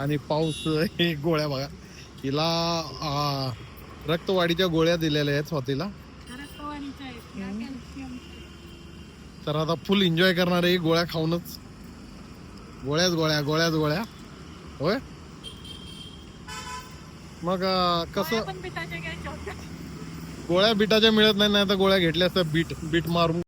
आणि पाऊस हे गोळ्या बघा. हिला रक्तवाढीच्या गोळ्या दिलेल्या आहेत स्वातीला. तर आता फुल एन्जॉय करणार आहे गोळ्या खाऊनच. गोळ्याच गोळ्या गोळ्याच गोळ्या. होय? मग कसं गोळ्या बिटाच्या मिळत नाही नाही तर गोळ्या घेतल्या असत्या बीट बीट मारून.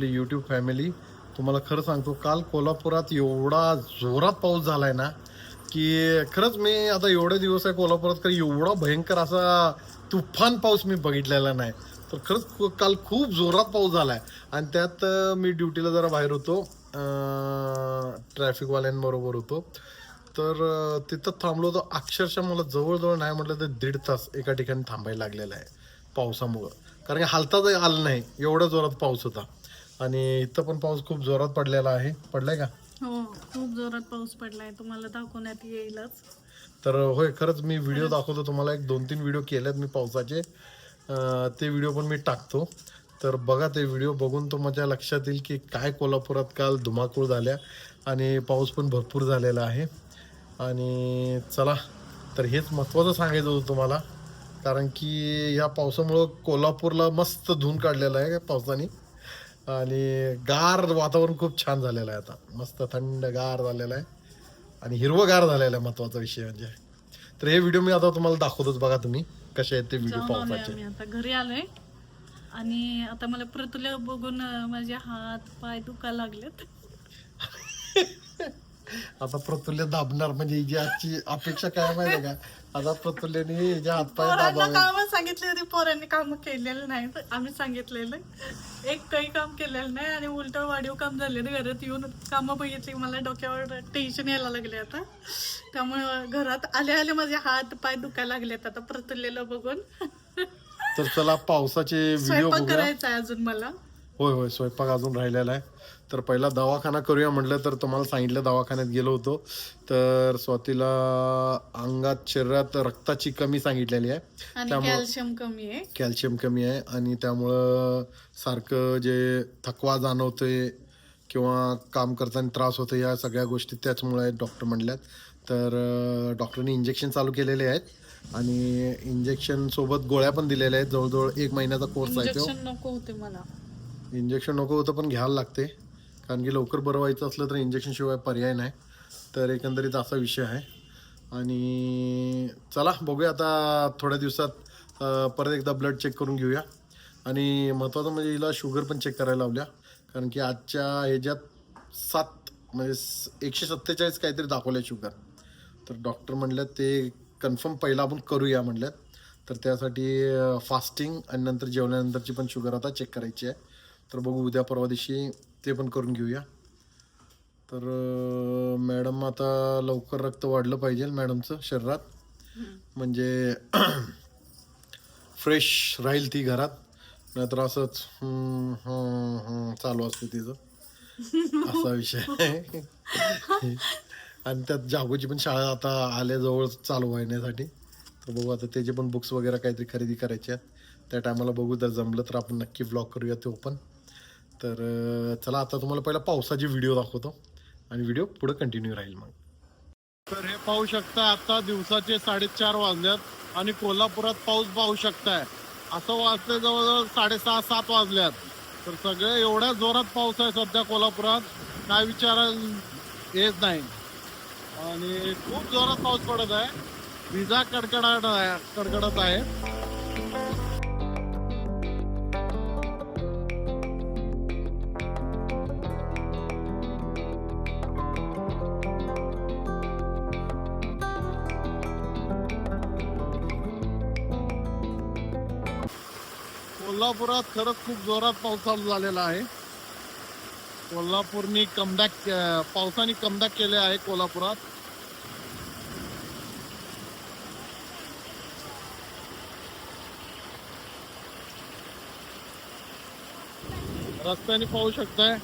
आपली यूट्यूब फॅमिली तुम्हाला खरं सांगतो काल कोल्हापुरात एवढा जोरात पाऊस झालाय ना की खरंच मी आता एवढे दिवस आहे कोल्हापुरात काही एवढा भयंकर असा तुफान पाऊस मी बघितलेला नाही. तर खरंच काल खूप जोरात पाऊस झालाय. आणि त्यात मी ड्युटीला जरा बाहेर होतो. ट्रॅफिकवाल्यांबरोबर होतो. तर तिथं थांबलो होतो. अक्षरशः मला जवळजवळ नाही म्हटलं तर दीड तास एका ठिकाणी थांबायला लागलेला आहे पावसामुळं. कारण की हालताच आलं नाही. एवढा जोरात पाऊस होता. आणि इथं पण पाऊस खूप जोरात पडलेला आहे. पडलाय का? हो खूप जोरात पाऊस पडलाय. तुम्हाला दाखवण्यात येईलच. तर होय खरंच मी व्हिडिओ दाखवतो तुम्हाला. एक दोन तीन व्हिडिओ केलेत मी पावसाचे. ते व्हिडिओ पण मी टाकतो. तर बघा ते व्हिडिओ. बघून तुमच्या लक्षात येईल की काय कोल्हापुरात काल धुमाकूळ झाल्या आणि पाऊस पण भरपूर झालेला आहे. आणि चला तर हेच महत्त्वाचं सांगायचं होतं तुम्हाला. कारण की या पावसामुळं कोल्हापूरला मस्त धुवून काढलेलं आहे पावसाने. आणि गार वातावरण खूप छान झालेलं आहे आता. मस्त थंड गार झालेलं आहे. आणि हिरवगार झालेलं आहे महत्त्वाचा विषय म्हणजे. तर हे व्हिडिओ मी आता तुम्हाला दाखवतोच बघा तुम्ही. कसे आहेत ते व्हिडिओ जाऊन आलोय पावसाचे. आम्ही आता. घरी आलोय. आणि आता मला प्रतुल्या बघून माझे हात पाय दुखायला लागलेत. आता प्रतुल्य दाबणार म्हणजे आजची अपेक्षा काय माहिती का? आता प्रतुल्यने हिच्या हातपाय पोरांना दाबावे. कामं सांगितली होती पोरांनी काम केलेलं नाही आम्ही सांगितलेलं. एक काही काम केलेलं नाही आणि उलट वाढीव काम झाले घरात येऊन कामं बघितली मला डोक्यावर टेन्शन यायला लागले आता. त्यामुळे घरात आले आले माझे हात पाय दुखायला लागलेत आता प्रतुल्यला बघून. तर चला पावसाचे व्हिडिओ स्वयंपाक बघूया. करायचा आहे अजून मला. होय होय स्वयंपाक अजून राहिलेला आहे. तर पहिला दवाखाना करूया म्हटलं तर तुम्हाला सांगितलं दवाखान्यात गेलो होतो. तर स्वातीला अंगात शरीरात रक्ताची कमी सांगितलेली आहे. कॅल्शियम कमी आहे. कॅल्शियम कमी आहे आणि त्यामुळं सारखं जे थकवा जाणवतोय किंवा काम करताना त्रास होतो या सगळ्या गोष्टी त्याचमुळे आहेत डॉक्टर म्हणल्यात. तर डॉक्टरने इंजेक्शन चालू केलेले आहेत आणि इंजेक्शन सोबत गोळ्या पण दिलेल्या आहेत. जवळजवळ एक महिन्याचा कोर्स आहे तो. नको होते मला. इंजेक्शन नको होतं पण घ्यायला लागते. कारण की लवकर बरं व्हायचं असलं तर इंजेक्शनशिवाय पर्याय नाही. तर एकंदरीत असा विषय आहे. आणि चला बघूया आता थोड्या दिवसात परत एकदा ब्लड चेक करून घेऊया. आणि महत्त्वाचं म्हणजे हिला शुगर पण चेक करायला लावल्या. कारण की आजच्या ह्याच्यात सात म्हणजे एकशे सत्तेचाळीस काहीतरी दाखवलं शुगर तर डॉक्टर म्हणल्यात ते कन्फर्म पहिला आपण करूया म्हणल्यात. तर त्यासाठी फास्टिंग आणि नंतर जेवल्यानंतरची पण शुगर आता चेक करायची आहे. तर बघू उद्या परवा दिवशी ते पण करून घेऊया. तर मॅडम आता लवकर रक्त वाढलं पाहिजे मॅडमचं शरीरात. म्हणजे फ्रेश राहील ती घरात. नाहीतर असंच चालू असते तिचं. असा विषय आणि त्यात जागोची पण शाळा आता आल्याजवळ चालू व्हायण्यासाठी तर बघू आता त्याचे पण बुक्स वगैरे काहीतरी खरेदी करायचे आहेत. त्या टायमाला बघू जर जमलं तर आपण नक्की ब्लॉग करूया तो पण. तर चला आता तुम्हाला पहिला पावसाचे व्हिडिओ दाखवतो आणि व्हिडिओ पुढे कंटिन्यू राहील मग. तर हे पाहू शकता आता दिवसाचे साडेचार वाजल्यात आणि कोल्हापुरात पाऊस पाहू शकताय. असं वाजतंय जवळजवळ साडेसहा सात वाजल्यात. तर सगळे एवढ्या जोरात पाऊस आहे सध्या कोल्हापुरात. काय विचारायला येत नाही. आणि खूप जोरात पाऊस पडत आहे. विजा कडकडाट आहे कडकडत आहे. कोल्हापुरात खरंच खूप जोरात पाऊस चालू झालेला आहे. कोल्हापूरनी कमबॅक पावसाने कमबॅक केले आहे कोल्हापुरात. रस्त्याने पाहू शकताय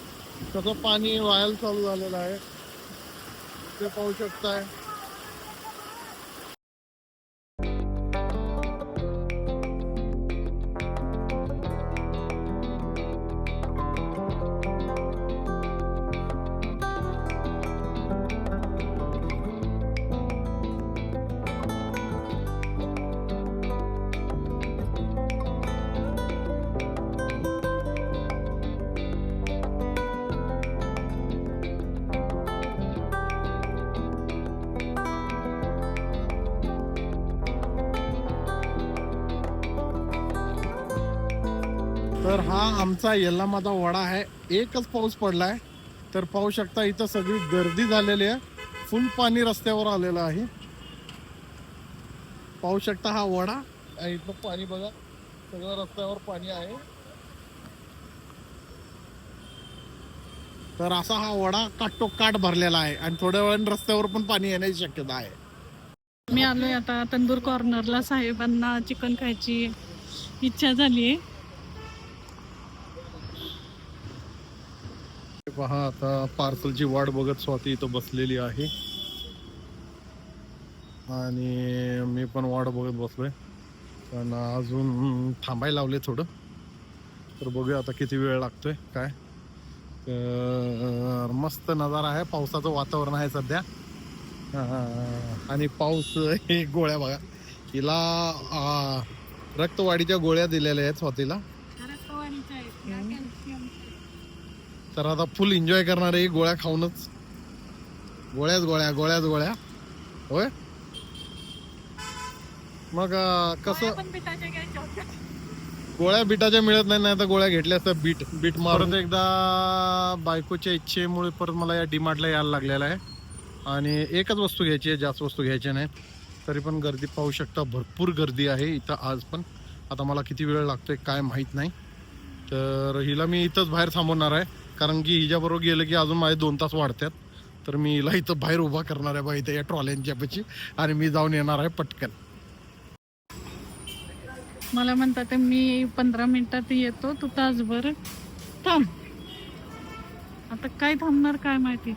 कसं पाणी व्हायला चालू झालेलं आहे. ते पाहू शकताय. तर हा आमचा येल्लामाचा वडा आहे. एकच पाऊस पडलाय. तर पाहू शकता इथं सगळी गर्दी झालेली आहे. फुल पाणी रस्त्यावर आलेलं आहे. पाहू शकता हा वडा. इथं पाणी बघा. सगळं रस्त्यावर पाणी आहे. तर असा हा वडा काटोकाट भरलेला आहे. आणि थोड्या वेळाने रस्त्यावर पण पाणी येण्याची शक्यता आहे. मी आलोय आता तंदूर कॉर्नरला साहेबांना चिकन खायची इच्छा झाली आहे पहा आता पार्सलची वाट बघत स्वाती इथं बसलेली आहे. आणि मी पण वाट बघत बसलोय. पण अजून थांबायला लावले थोडं. तर बघूया आता किती वेळ लागतोय काय? तर मस्त नजारा आहे पावसाचं वातावरण आहे सध्या. आणि पाऊस हे गोळ्या बघा. हिला रक्तवाढीच्या गोळ्या दिलेल्या आहेत स्वातीला. तर आता फुल एन्जॉय करणार आहे गोळ्या खाऊनच. गोळ्याच गोळ्या गोळ्याच गोळ्या. होय? मग कसं. गोळ्या बिटाच्या मिळत नाही नाही तर गोळ्या घेतल्या असत्या बीट बीट मारून. एकदा बायकोच्या इच्छेमुळे परत मला या डीमार्टला यायला लागलेला आहे. आणि एकच वस्तू घ्यायची आहे जास्त वस्तू घ्यायच्या नाही. तरी पण गर्दी पाहू शकता भरपूर गर्दी आहे इथं आज पण. आता मला किती वेळ लागतोय काय माहीत नाही. तर हिला मी इथंच बाहेर थांबवणार आहे. कारण की हिच्याबरोबर गेलं की अजून माझे दोन तास वाढतात. तर मी हिला इथं बाहेर उभा करणार आहे बा इथं या ट्रॉल्यांच्या पशी. आणि मी जाऊन येणार आहे पटकन. मला म्हणतात मी पंधरा मिनिटात येतो तू तासभर थांब. आता काय थांबणार काय माहिती?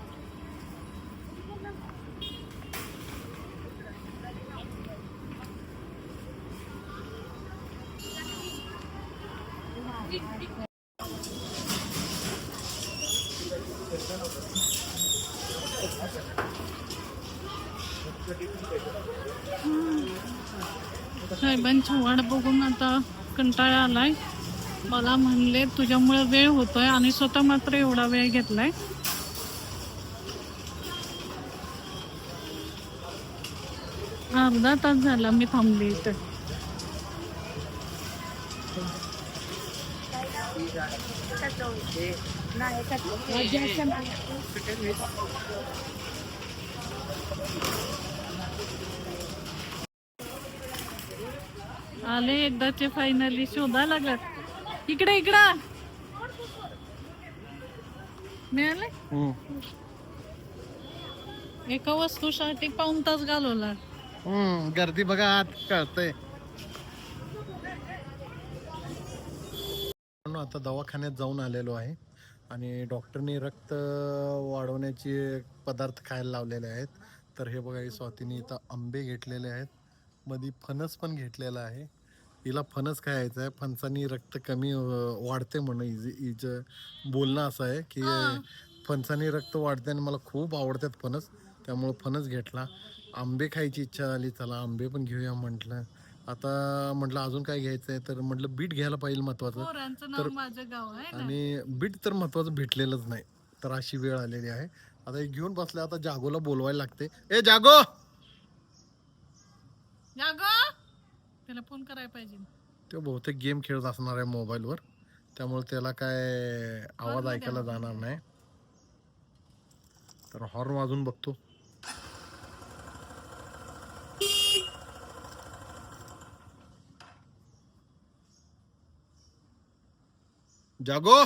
साहेबांची वाट बघून आता कंटाळा आलाय. मला म्हणले तुझ्यामुळे वेळ होतोय आणि स्वतः मात्र एवढा वेळ घेतलाय. अर्धा तास झाला मी थांबली इथं. आले एकदाचे फायनली शोधा लागत इकडे इकडं. मिळाले? एका वस्तूसाठी पाऊन तास घालवला. हम्म गर्दी बघा आत कळतंय. आता दवाखान्यात जाऊन आलेलो आहे आणि डॉक्टरने रक्त वाढवण्याचे पदार्थ खायला लावलेले आहेत. तर हे बघा स्वातीने इथं आंबे घेतलेले आहेत. मध्ये फणस पण घेतलेला आहे. हिला फणस खायचं आहे. फणसानी रक्त कमी वाढते म्हणून हिचं बोलणं असं आहे की फणसानी रक्त वाढते आणि मला खूप आवडतात फणस. त्यामुळं फणस घेतला. आंबे खायची इच्छा झाली चला आंबे पण घेऊया म्हटलं. आता म्हटलं अजून काय घ्यायचं आहे तर म्हटलं बीट घ्यायला पाहिजे महत्वाचं ना. आणि बीट तर महत्वाचं भेटलेलंच नाही. तर अशी वेळ आलेली आहे. आता हे घेऊन बसले आता जागोला बोलवायला लागते. ए जागो! त्याला फोन करायला पाहिजे. तो बहुतेक गेम खेळत असणार आहे मोबाईलवर त्यामुळे त्याला काय आवाज ऐकायला जाणार नाही. तर हॉर्न वाजून बघतो. जागो!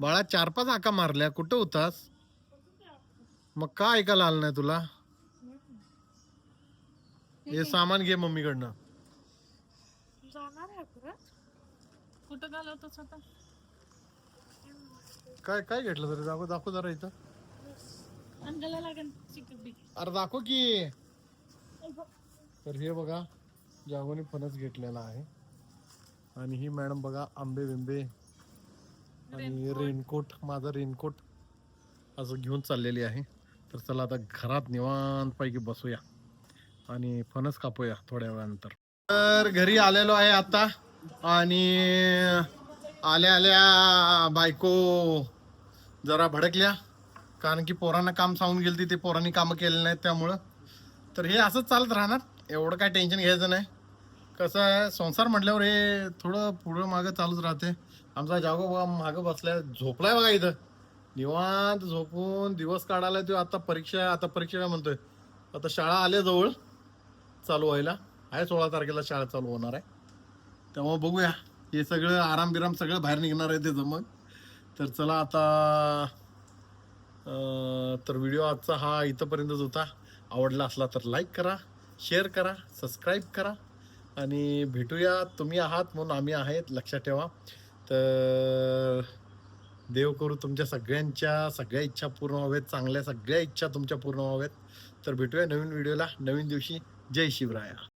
बाळा चार पाच आका मारल्या. कुठं होतास? मग का ऐकायला आलं नाही तुला? हे सामान घे मम्मीकडनं. जाणार आहे परत. कुठं काय काय घेतलं तरी? दाखव दाखव जरा इथं. लागेल बी. अरे दाखव की. तर हे बघा जागोने फणस घेतलेला आहे. आणि ही मॅडम बघा आंबे बिंबे आणि रेनकोट. माझा रेनकोट असं घेऊन चाललेली आहे. तर चला आता घरात निवांत पैकी बसूया. आणि फणस कापूया थोड्या वेळानंतर. तर घरी आलेलो आहे आता आणि आल्या आल्या बायको जरा भडकल्या. कारण की पोरांना काम सांगून गेली ते पोरांनी कामं केले नाहीत त्यामुळं. तर हे असंच चालत राहणार. एवढं काय टेन्शन घ्यायचं नाही. कसं आहे संसार म्हटल्यावर हे थोडं पुढं मागं चालूच राहते. आमचा जागो बघा मागं बसलाय. झोपलाय बघा इथं. निवांत झोपून दिवस काढायला तो आता परीक्षा आता परीक्षा काय म्हणतोय? आता शाळा आल्या जवळ. चालू व्हायला. आहे सोळा तारखेला शाळा चालू होणार आहे. तेव्हा बघूया. हे सगळं आराम बिराम सगळं बाहेर निघणार आहे त्याचं मग तर चला आता तर व्हिडिओ आजचा हा इथंपर्यंतच होता. आवडला असला तर लाईक करा शेअर करा सबस्क्राईब करा. आणि भेटूया. तुम्ही आहात म्हणून आम्ही आहेत. लक्षात ठेवा. तर देव करू तुमच्या सगळ्यांच्या सगळ्या इच्छा पूर्ण व्हावेत चांगल्या सगळ्या इच्छा तुमच्या पूर्ण व्हावेत तर भेटूया नवीन व्हिडिओला. नवीन दिवशी જય શિવરાયા.